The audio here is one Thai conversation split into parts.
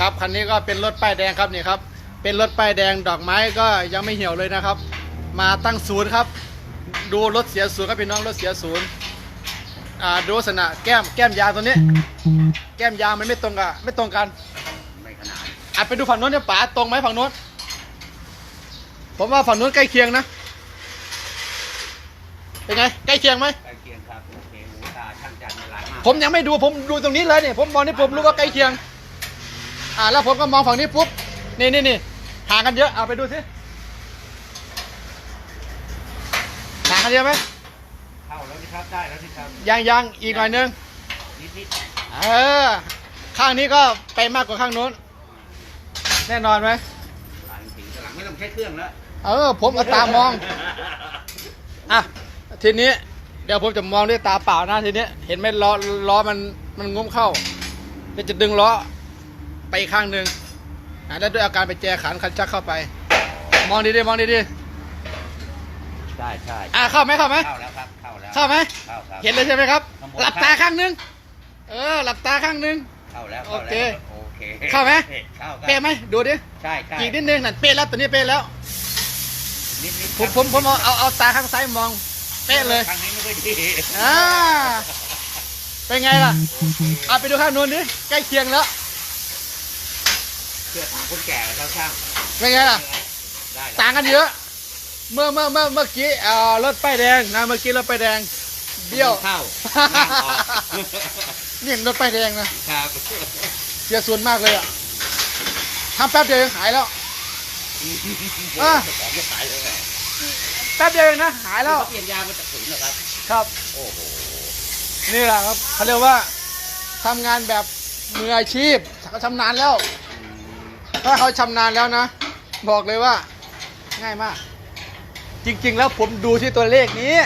ครับคันนี้ก็เป็นรถป้ายแดงครับนี่ครับ เป็นรถป้ายแดงดอกไม้ก็ยังไม่เหี่ยวเลยนะครับ มาตั้งศูนย์ครับ ดูรถเสียศูนย์ครับพี่น้องรถเสียศูนย์อ่าดูลักษณะแก้มแก้มยางตัวนี้ แก้มยางมันไม่ตรงกันไม่ตรงกันไม่ขนาดอะไปดูฝั่งโน้นเนี่ยป๋าตรงไหมฝั่งโน้นผมว่าฝั่งโน้นใกล้เคียงนะเป็นไงใกล้เคียงไหมใกล้เคียงครับโอเคหูตาช่างจันทร์หลายมากผมยังไม่ดูผมดูตรงนี้เลยเนี่ยผมมองนี่ผมรู้ว่าใกล้เคียง อ่าแล้วผมก็มองฝั่งนี้ปุ๊บนี่นี่นี่ห่างกันเยอะเอาไปดูสิห่างกันเยอะไหมเข้าแล้วนี่ครับได้แล้วนี่ครับยังยังอีกหน่อยนึงนิดนิดเออข้างนี้ก็ไปมากกว่าข้างโน้น แน่นอนไหมหลังถึงหลังไม่ต้องใช้เครื่องแล้วเออ ผมก็ตามองอะทีนี้เดี๋ยวผมจะมองด้วยตาเปล่านะทีนี้เห็นไหมล้อล้อมันมันงุ้มเข้าเดี๋ยวจะดึงล้อ ไปอีกข้างหนึ่งอะแล้วด้วยอาการไปแจขันคันชักเข้าไป มองดีๆมองดีใช่ใช่ๆอะเข้าไหมเข้าไหมเข้าแล้วครับ เข้าแล้วเข้าไหมเข้าครับ เห็นเลยใช่ไหมครับ ข้างบน หลับตาข้างหนึง เออ หลับตาข้างหนึง เข้าแล้วโอเคโอเคเข้าไหม เข้าครับเป๊ะไหมดูดิใช่ใช่อีกนิดนึงนั่นเป๊ะแล้วตัวนี้เป๊ะแล้วนิดนิดผมผมผมเอาเอาเอาตาข้างซ้ายมองเป๊ะเลย ครั้งนี้ไม่ค่อยดีอ่า เป็นไงล่ะเอาไปดูข้างนู้นดิใกล้เคียงแล้ว เชื่อถามคนแก่แล้วช่างเป็นไงล่ะ ได้แล้วต่างกันเยอะ เมื่อเมื่อเมื่อเมื่อกี้เอ่อรถป้ายแดงนะเมื่อกี้รถป้ายแดงเบี้ยวเข้านี่รถป้ายแดงนะครับเสียส่วนมากเลยอะทำแป๊บเดียวเองหายแล้วอะของจะขายเลยเหรอแป๊บเดียวเองนะหายแล้วเขาเปลี่ยนยางมาจากศูนย์เหรอครับ ครับโอ้โหนี่แหละครับเขาเรียกว่าทำงานแบบมืออาชีพเขาชำนาญแล้ว ถ้าเขาชำนาญแล้วนะ บอกเลยว่า ง่ายมาก จริง ๆ แล้วผมดูที่ตัวเลขนี้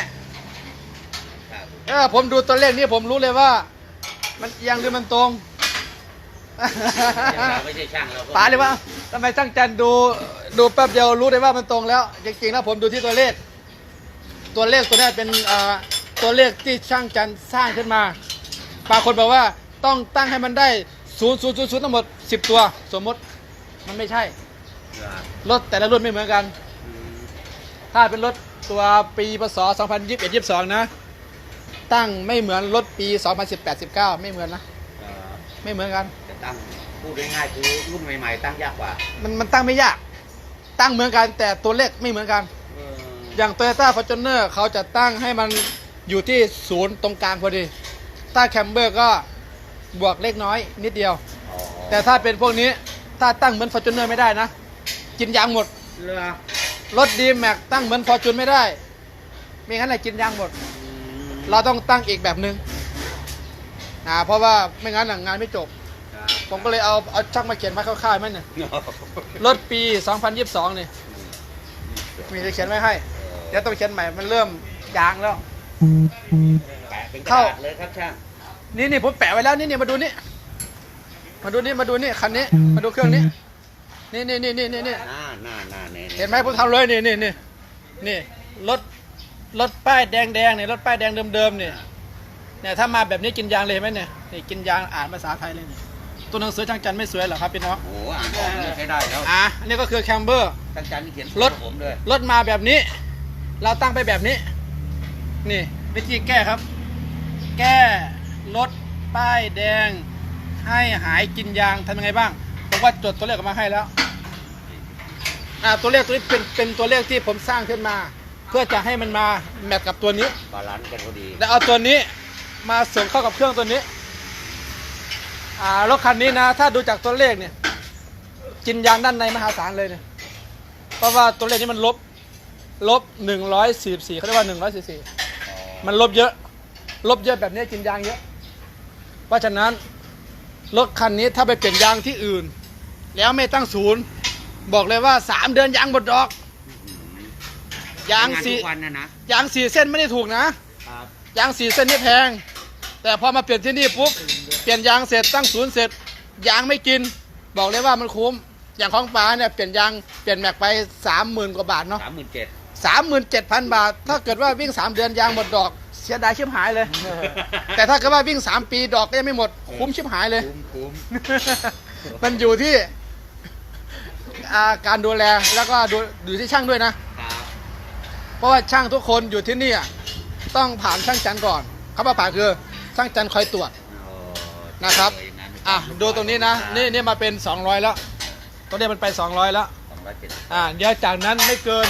ครับเออผมดูตัวเลขนี้ผมรู้เลยว่า มันเอียงหรือมันตรงเราไม่ใช่ช่างเราก็ป๋าเลยว่าทำไมตั้งจันดูดูแป๊บเดียวรู้เลยว่ามันตรงแล้ว จริงๆแล้วผมดูที่ตัวเลข ตัวเลขตัวนี้เป็นเอ่อตัวเลขที่ช่างจันสร้างขึ้นมาบางคนบอกว่าต้องตั้งให้มันได้ศูนย์ศูนย์ศูนย์ศูนย์ทั้งหมดสิบตัว สมมติ มันไม่ใช่เหรอรถแต่ละรุ่นไม่เหมือนกันอืมถ้าเป็นรถตัวปีพศ2021 22 นะ ตั้งไม่เหมือนรถปี 2018 19 ไม่เหมือนนะเอ่อไม่เหมือนกันจะตั้งพูดง่ายๆคือรุ่นใหม่ๆ ตั้งยากกว่า มันมันตั้งไม่ยาก ตั้งเหมือนกันแต่ตัวเลขไม่เหมือนกันเอออย่าง Toyota Fortuner เขาจะตั้งให้มันอยู่ที่ศูนย์ตรงกลางพอดี ถ้าแคมเบอร์ก็บวกเล็กน้อยนิดเดียวอ๋อแต่ถ้าเป็นพวกนี้ ถ้าตั้งเหมือน Fortuner ไม่ได้นะ กินยางหมด เรือรถดีแม็กตั้งเหมือน Fortune ไม่ได้ ไม่งั้นเลยกินยางหมดอืมเราต้องตั้งอีกแบบหนึ่งอ่าเพราะว่าไม่งั้นน่ะงานไม่จบครับผมก็เลยเอาเอาช่างมาเขียนมาคร่าวๆไหมเนี่ยรถปี 2022นี่มีจะเขียนไว้ให้ เดี๋ยวต้องเขียนใหม่มันเริ่มจางแล้ว แปะเป็นกระเข้าดาษเลยครับช่าง นี่นี่ผมแปะไว้แล้วนี่นี่มาดูนี่ มาดูนี่มาดูนี่คันนี้ มาดูเครื่องนี้ นี่นี่นี่นี่นี่นี่หน้าหน้าหน้าเนี่ยเห็นไหมผมทำเลยนี่นี่นี่นี่รถรถป้ายแดงแดงเนี่ยรถป้ายแดงเดิมๆเนี่ยเนี่ยถ้ามาแบบนี้กินยางเลยเห็นไหมเนี่ยนี่กินยางอ่านภาษาไทยเลยนี่ตัวหนังสือทางจันทร์ไม่สวยเหรอครับพี่น้องโอ้โหอ่านออกนี่ใช้ได้แล้วอะอันนี้ก็คือแคมเบอร์ตั้งจันนี่เขียนรถผมด้วยรถมาแบบนี้ เราตั้งไปแบบนี้ นี่วิธีแก้ครับ แก้รถป้ายแดง ให้หายกินยางทำยังไงบ้างผมว่าจดตัวเลขออกมาให้แล้วอ่าตัวเลขตัวนี้เป็นเป็นตัวเลขที่ผมสร้างขึ้นมา เพื่อจะให้มันมาแมทกับตัวนี้ บาลานซ์กันพอดี แล้วเอาตัวนี้มาเสริมเข้ากับเครื่องตัวนี้ อ่ารถคันนี้นะ ถ้าดูจากตัวเลขเนี่ย กินยางด้านในมหาศาลเลยเนี่ย เพราะว่าตัวเลขนี้มันลบ ลบหนึ่งร้อยสี่สี่เขาเรียกว่าหนึ่งร้อยสี่สี่อ๋อมันลบเยอะ ลบเยอะแบบนี้กินยางเยอะ เพราะฉะนั้น รถคันนี้ถ้าไปเปลี่ยนยางที่อื่น แล้วไม่ตั้งศูนย์ บอกเลยว่าสามเดือนยางหมดดอก ยางทำนสี่ทุกวันนะนะ ยางสี่เส้นไม่ได้ถูกนะ ครับ ยางสี่เส้นนี่แพง แต่พอมาเปลี่ยนที่นี่ปุ๊บเปลี่ยนยางเสร็จตั้งศูนย์เสร็จ ยางไม่กิน บอกเลยว่ามันคุ้ม อย่างของป๋าเนี่ยเปลี่ยนยางเปลี่ยนแม็กไปสามหมื่นกว่าบาทเนาะสามหมื่นเจ็ดสามหมื่นเจ็ดพันบาท ถ้าเกิดว่าวิ่งสามเดือนยางหมดดอก สียดายชิบหายเลย แต่ถ้าเกิดว่าวิ่ง3ปีดอกก็ยังไม่หมด คุ้มชิบหายเลย คุ้มคุ้มมันอยู่ที่อ่าการดูแลแล้วก็ดูอยู่ที่ช่างด้วยนะ ครับเพราะว่าช่างทุกคนอยู่ที่นี่อะต้องผ่านช่างจันก่อนเขามาผ่านคือช่างจันคอยตรวจ โอ้นะครับเอย่างนั้นอะดูตรงนี้นะ นี่นี่มาเป็น 200 แล้วตัวนี้มันไป 200 แล้ว สองร้อยเจ็ดสิบอ่าเดี๋ยวจากนั้นไม่เกิน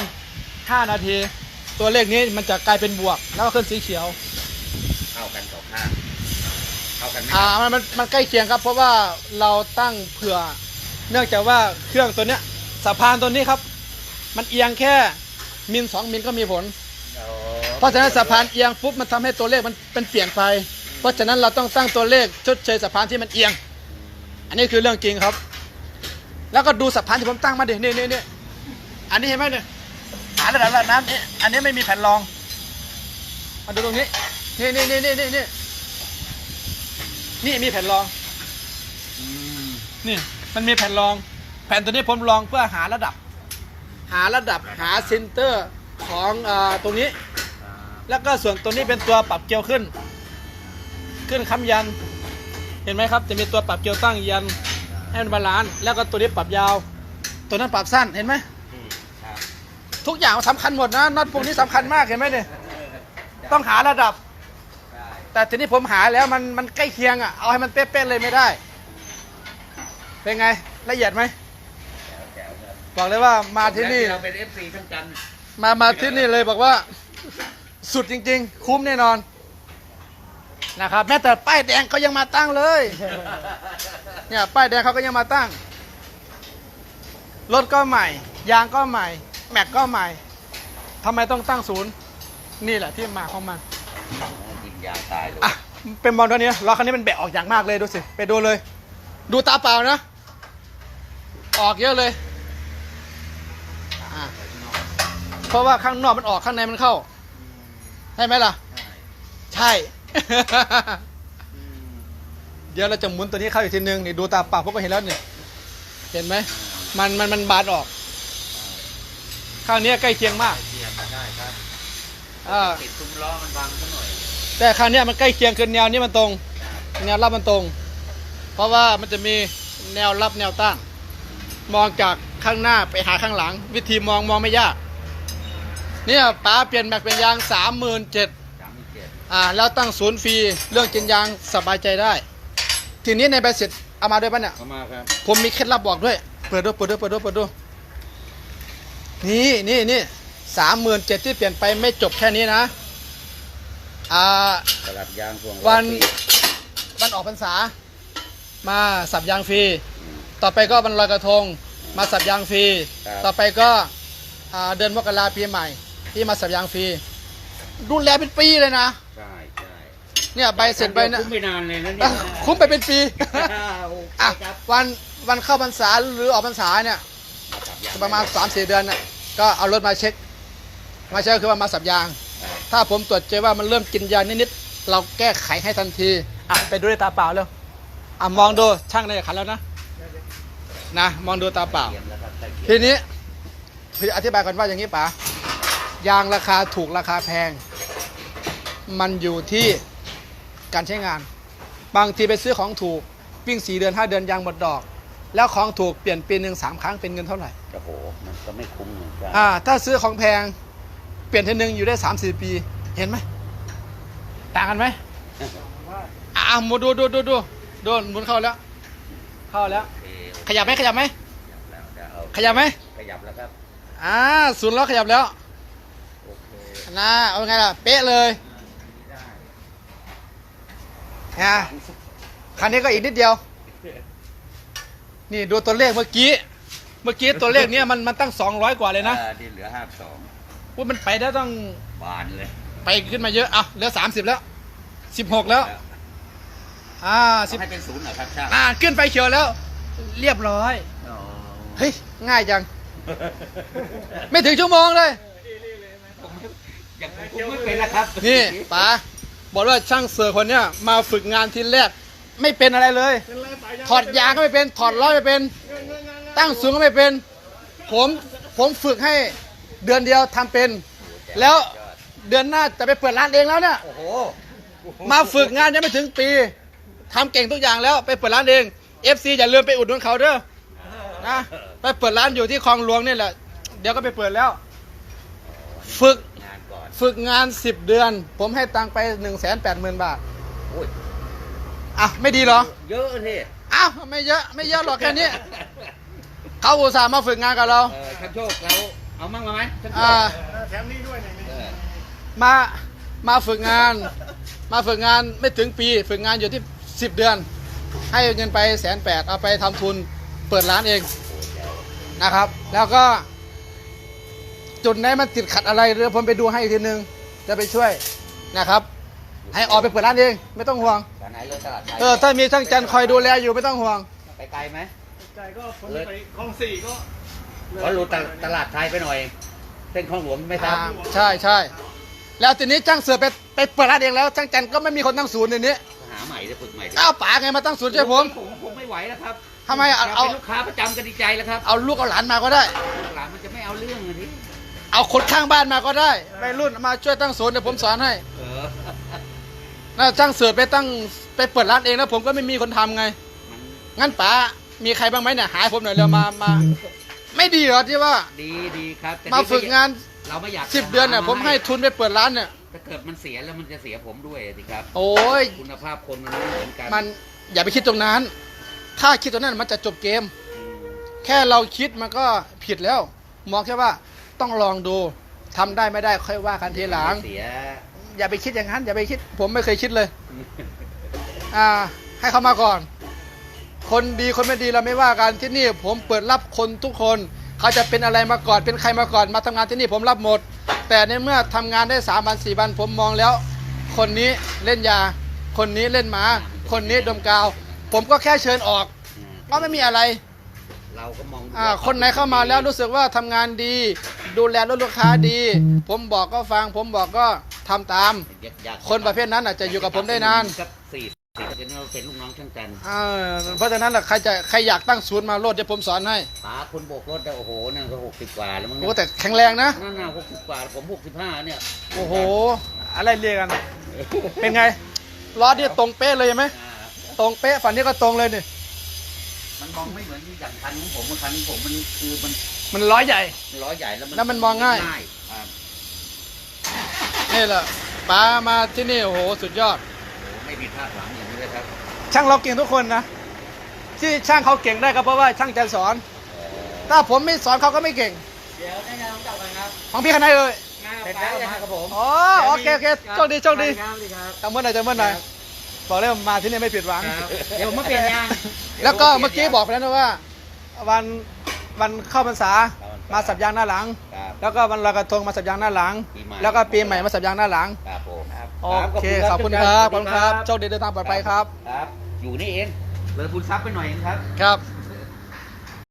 5 นาที ตัวเลขนี้มันจะกลายเป็นบวก แล้วก็ขึ้นสีเขียวเข้ากันสองข้างเข้ากันไหมอ่ามันมันมันใกล้เคียงครับ เพราะว่าเราตั้งเผื่อ เนื่องจากว่าเครื่องตัวเนี้ยสะพานตัวนี้ครับ มันเอียงแค่มิลสองมิลก็มีผลโอ้เพราะฉะนั้นสะพานเอียงปุ๊บมันทำให้ตัวเลขมันเป็นเปลี่ยนไป เพราะฉะนั้นเราต้องตั้งตัวเลขชดเชยสะพานที่มันเอียง อันนี้คือเรื่องจริงครับ แล้วก็ดูสะพานที่ผมตั้งมาดินี่นี่นี่อันนี้เห็นไหมเนี่ย หาระดับระดับน้ำนี่อันนี้ไม่มีแผ่นรอง มาดูตรงนี้ นี่นี่นี่นี่นี่นี่นี่มีแผ่นรองอนี่มันมีแผ่นรอง แผ่นตัวนี้ผมลองเพื่อหาระดับ หาระดับหาเซนเตอร์ของอตรงนี้ แล้วก็ส่วนตัวนี้เป็นตัวปรับเกลียวขึ้น ขึ้นค้ำยัน เห็นไหมครับ จะมีตัวปรับเกลียวตั้งยันให้มันบาลานซ์แล้วก็ตัวนี้ปรับยาว ตัวนั้นปรับสั้นเห็นไหม ทุกอย่างสำคัญหมดนะน็อตพวกนี้สำคัญมากเห็นไหมเนี่ยต้องหาระดับได้แต่ทีนี้ผมหาแล้วมันมันใกล้เคียงอะเอาให้มันเป๊ะๆเลยไม่ได้ เป็นไงละเอียดไหมแจ๋วแจ๋วครับบอกเลยว่ามาที่นี่ เราเป็นเอฟซีทั้งจันทร์มามาที่นี่เลยบอกว่า สุดจริง ๆ คุ้มแน่นอนนะครับ แม้แต่ป้ายแดงเขายังมาตั้งเลย เนี่ยป้ายแดงเขาก็ยังมาตั้งรถก็ใหม่ ยางก็ใหม่ แม็กก็ใหม่ทำไมต้องตั้งศูนย์ นี่แหละที่มาของมันยิงยางตายเลยอะเป็นบอลตัวนี้ล้อคันนี้มันแบะออกอย่างมากเลยดูสิไปดูเลย ดูตาเปล่านะ ออกเยอะเลยอะเพราะว่าข้างนอกมันออกข้างในมันเข้าใช่ไหมล่ะ ใช่ เดี๋ยวเราจะหมุนตัวนี้เข้าอีกทีนึงนี่ดูตาเปล่าพวกก็เห็นแล้วเนี่ยเห็นไหมมันมันมันบานออก ข้างนี้ใกล้เคียงมากเทียมได้ครับอ่าติดซุ้มล้อมันบังซะหน่อยแต่ข้างนี้มันใกล้เคียงคือแนวนี้มันตรง แนวรับมันตรง เพราะว่ามันจะมีแนวรับแนวต้านมองจากข้างหน้าไปหาข้างหลัง วิธีมองมองไม่ยาก เนี่ยป๋าเปลี่ยนแม็กเป็นยางสามหมื่นเจ็ดอ่าแล้วตั้งศูนย์ฟรีเรื่องกินยางสบายใจได้ ทีนี้ในใบเสร็จเอามาด้วยปะเนี่ยเข้ามาครับผมมีเคล็ดลับบอกด้วย เปิดดูเปิดดูเปิดดูเปิดดู นี่นี่นี่สามหมื่นเจ็ดที่เปลี่ยนไปไม่จบแค่นี้นะอ่าสลับยางพวงวันวันออกพรรษา มาสับยางฟรีต่อไปก็วันลอยกระทง มาสับยางฟรีต่อไปก็อ่าเดือนมกราปีใหม่ ที่มาสับยางฟรี ดูแลเป็นปีเลยนะ ใช่ใช่เนี่ยใบเสร็จใบเนี่ยคุ้มไม่นานเลยนะเนี่อะยคุ้มไปเป็นปีโอเคอะครับวันวันเข้าพรรษาหรือออกพรรษาเนี่ย ประมาณ3 4เดือนน่ะก็เอารถมาเช็ค มาเช็คก็คือว่ามาสับยางถ้าผมตรวจเจอว่ามันเริ่มกินยานิดๆเราแก้ไขให้ทันทีอะไปดูด้วยตาเปล่าแล้วอะมองดูช่างในขันแล้วนะนะ มองดูตาเปล่าเขียนแล้วครับใส่เขียนทีนี้คืออธิบายกันว่าอย่างนี้ป๋ายางราคาถูกราคาแพง มันอยู่ที่การใช้งาน บางทีไปซื้อของถูก วิ่งสี่เดือนห้าเดือนยางหมดดอก แล้วของถูกเปลี่ยนปีหนึ่งสามครั้งเป็นเงินเท่าไหร่โอ้โหมันก็ไม่คุ้มเหมือนกันอ่าถ้าซื้อของแพงเปลี่ยนทีนึงอยู่ได้สามสี่ปี เห็นไหมต่างกันไหมอ่าหมุนดูดูดูดูดูหมุนเข้าแล้ว เข้าแล้วโอเคขยับไหมขยับไหมขยับแล้วเดี๋ยวเอาขยับไหมขยับแล้วครับอ่าศูนย์ล้อขยับแล้วโอเคนะเอาไงล่ะ เป๊ะเลยนะคันนี้ก็อีกนิดเดียว นี่ดูตัวเลขเมื่อกี้ เมื่อกี้ตัวเลขเนี้ยมันมันตั้ง200กว่าเลยนะอ่าที่เหลือห้าสองว่ามันไปได้ต้องบานเลย ไปขึ้นมาเยอะเอาเหลือ30แล้ว16แล้ว อ่าสิบให้เป็นศูนย์เหรอครับช่างอ่าขึ้นไฟเขียวแล้ว เรียบร้อยอ๋อเฮ้ยง่ายจัง ไม่ถึงชั่วโมงเลยยังคุ้มไม่เป็นแล้วครับ นี่ป๋าบอกว่าช่างเสือคนเนี้ยมาฝึกงานทีแรก ไม่เป็นอะไรเลย ถอดยางก็ไม่เป็น ถอดล้อไม่เป็น ตั้งสูงก็ไม่เป็น ผมผมฝึกให้เดือนเดียวทำเป็น แล้วเดือนหน้าจะไปเปิดร้านเองแล้วเนี่ยโอ้โหมาฝึกงานยังไม่ถึงปีทำเก่งทุกอย่างแล้วไปเปิดร้านเอง FC อย่าลืมไปอุดหนุนเขาเด้อนะไปเปิดร้านอยู่ที่คลองหลวงนี่แหละ เดี๋ยวก็ไปเปิดแล้ว ฝึกงานก่อนฝึกงาน10เดือน ผมให้ตังค์ไป1 8 0 0 0 0บาทโอ้ยอะไม่ดีเหรอ เยอะทีอ้าวไม่เยอะไม่เยอะหรอกแค่นี้ เขาอุตส่าห์มาฝึกงานกับเรา เออช่างโชคเราเอามั่งมาไหมช่างโชอ่าคแถมนี้ด้วยเนี่ยเออมามาฝึกงาน มาฝึกงานไม่ถึงปี ฝึกงานอยู่ที่ 10 เดือน ให้เงินไปแสนแปดเอาไปทำทุนเปิดร้านเองนะครับ แล้วก็ จุดไหนมันติดขัดอะไรเดี๋ยวผมไปดูให้อีกทีนึง จะไปช่วยนะครับ ให้ออกไปเปิดร้านเองไม่ต้องห่วง ตอนไหนเลยตลาดไทยเออถ้ามีช่างจันคอยดูแลอยู่ไม่ต้องห่วง ไปไกลไหมใจก็ผมไปคลองสี่ก็เพราะรู้ตลตลาดไทยไปหน่อย เส้นคลองหลวงไม่ทราบอ่าใช่ใช่แล้วทีนี้จ้างเสือไปไปเปิดร้านเองแล้วช่างจันก็ไม่มีคนตั้งศูนย์ในนี้หาใหม่จะฝึกใหม่ดิอ้าวป๋าไงมาตั้งศูนย์ช่วยผม ผมผมไม่ไหวแล้วครับทำไมเอาเอา เป็นลูกค้าประจำก็ดีใจแล้วครับเอาลูกเอาหลานมาก็ได้ หลานมันจะไม่เอาเรื่องเลยทีเอาคนข้างบ้านมาก็ได้ไปรุ่นมาช่วยตั้งศูนย์เดี๋ยวผมสอนให้เออ น่าจ้างเสือไปตั้งไปเปิดร้านเองแล้วผมก็ไม่มีคนทำไง มันงั้นป๋ามีใครบ้างไหมเนี่ยหายผมหน่อยเร็วมามา ไม่ดีเหรอที่ว่า ดีดีครับแต่มาฝึกงานเราไม่อยากสิบเดือนเนี่ยผมให้ทุนไปเปิดร้านเนี่ย ถ้าเกิดมันเสียแล้วมันจะเสียผมด้วยสิครับ โอ้ย คุณภาพคนมันไม่เหมือนกันมันอย่าไปคิดตรงนั้น ถ้าคิดตรงนั้นมันจะจบเกม อืมแค่เราคิดมันก็ผิดแล้วมองแค่ว่าต้องลองดูทำได้ไม่ได้ค่อยว่ากันทีหลัง เสีย อย่าไปคิดอย่างนั้น อย่าไปคิด ผมไม่เคยคิดเลย อ่า ให้เขามาก่อน คนดีคนไม่ดีเราไม่ว่ากันที่นี่ ผมเปิดรับคนทุกคนเขาจะเป็นอะไรมาก่อนเป็นใครมาก่อน มาทำงานที่นี่ผมรับหมด แต่ในเมื่อทำงานได้สามวันสี่วันผมมองแล้ว คนนี้เล่นยา คนนี้เล่นหมา คนนี้ดมกาว ผมก็แค่เชิญออกอืมก็ไม่มีอะไรเราก็มองดูอ่าว่าคนไหนเข้ามาแล้วรู้สึกว่าทำงานดี ดูแลรถลูกค้าดี ผมบอกก็ฟัง ผมบอกก็ ทำตามอยากอยากคนประเภทนั้นอาจจะอยู่กับผมได้นานสักสี่สิบเป็นเราเป็นลูกน้องช่างจันทร์อ่าเพราะฉะนั้นแหละใครจะใครอยากตั้งศูนย์มาโลดเดี๋ยวผมสอนให้ป๋าคนโบกรถได้โอ้โหนั่นก็หกสิบกว่าแล้วมั้งโอ้แต่แข็งแรงนะ นั่นน่ะหกสิบกว่าผมหกสิบห้าเนี่ยโอ้โห อะไรเรียกกัน เป็นไงล้อเนี่ยตรงเป๊ะเลยไหมอ่าตรงเป๊ะฝั่งนี้ก็ตรงเลยนี่มันมองไม่เหมือนอย่างคันของผมคันของผมมันคือมันมันล้อใหญ่ ล้อใหญ่แล้วมันแล้วมันมองง่ายครับ นี่แหละป้ามาที่นี่โอ้โหสุดยอดโอ้ไม่มีคาดหวังอย่างนี้เลยครับช่างเราเก่งทุกคนนะ ที่ช่างเขาเก่งได้ก็เพราะว่าช่างจะสอน ถ้าผมไม่สอนเขาก็ไม่เก่ง เดี๋ยวได้งานจับกันครับของพี่คณะเอ่ยเสร็จแล้วครับผมอ๋อโอเคโอเคโชคดีโชคดีครับดีครับจำเมื่อไหร่จำเมื่อไหร่บอกเลยว่ามาที่นี่ไม่ผิดหวังครับเดี๋ยวผมมาเปลี่ยนยางแล้วก็เมื่อกี้บอกไปแล้วนะว่า วันวันเข้าพรรษา มาสับยางหน้าหลัง ครับแล้วก็วันลอยกระทงมาสับยางหน้าหลัง ปีใหม่ แล้วก็ปีใหม่มาสับยางหน้าหลัง ครับผมโอเค ขอบคุณครับ ขอบคุณครับโชโชคดีเดินทางปลอดภัยครับ ครับ อยู่นี่เองเลยคุณทรัพย์ไปหน่อยเองครับ ครับ